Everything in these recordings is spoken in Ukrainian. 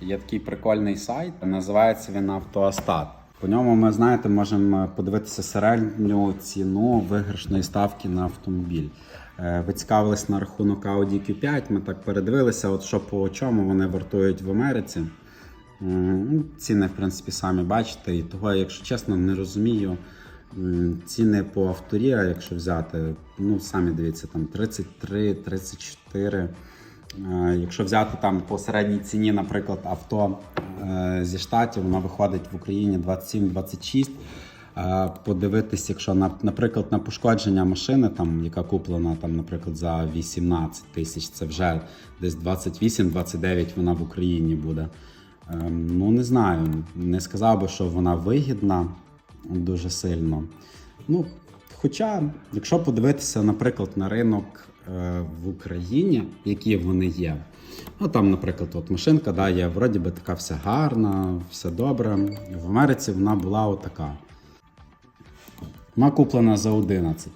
Є такий прикольний сайт, називається він Автоастат. По ньому ми знаєте, можемо подивитися середню ціну виграшної ставки на автомобіль. Е, Ви цікавились на рахунок Audi Q5, ми так передивилися, от що по чому вони вартують в Америці. Ну, Ціни, в принципі, самі бачите, і того, якщо чесно, не розумію. Ціни по авторі, якщо взяти, ну самі дивіться, там 33, 34. Е, Якщо взяти там по середній ціні, наприклад, авто е, зі штатів, воно виходить в Україні 27-26. Е, Подивитись, якщо на, наприклад, на пошкодження машини, там, яка куплена, там, наприклад, за 18 тисяч, це вже десь 28-29 вона в Україні буде. Ну, не знаю, не сказав би, що вона вигідна дуже сильно. Ну, хоча, якщо подивитися, наприклад, на ринок в Україні, які вони є. Ну там, наприклад, от машинка да, є, вроді би така вся гарна, все добре. В Америці вона була отака. Вона куплена за 11.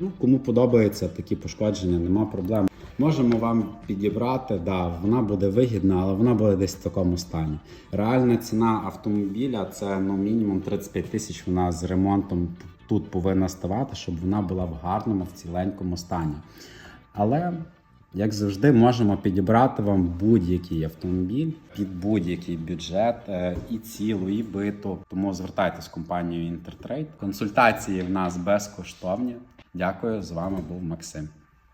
Ну, кому подобається такі пошкодження, нема проблем. Можемо вам підібрати, да, вона буде вигідна, але вона буде десь в такому стані. Реальна ціна автомобіля це ну, мінімум 35 тисяч. Вона з ремонтом тут повинна ставати, щоб вона була в гарному, в ціленькому стані. Але, як завжди, можемо підібрати вам будь-який автомобіль під будь-який бюджет е, і цілу, і биту. Тому звертайтесь в компанію Інтертрейд. Консультації в нас безкоштовні. Дякую, з вами був Максим.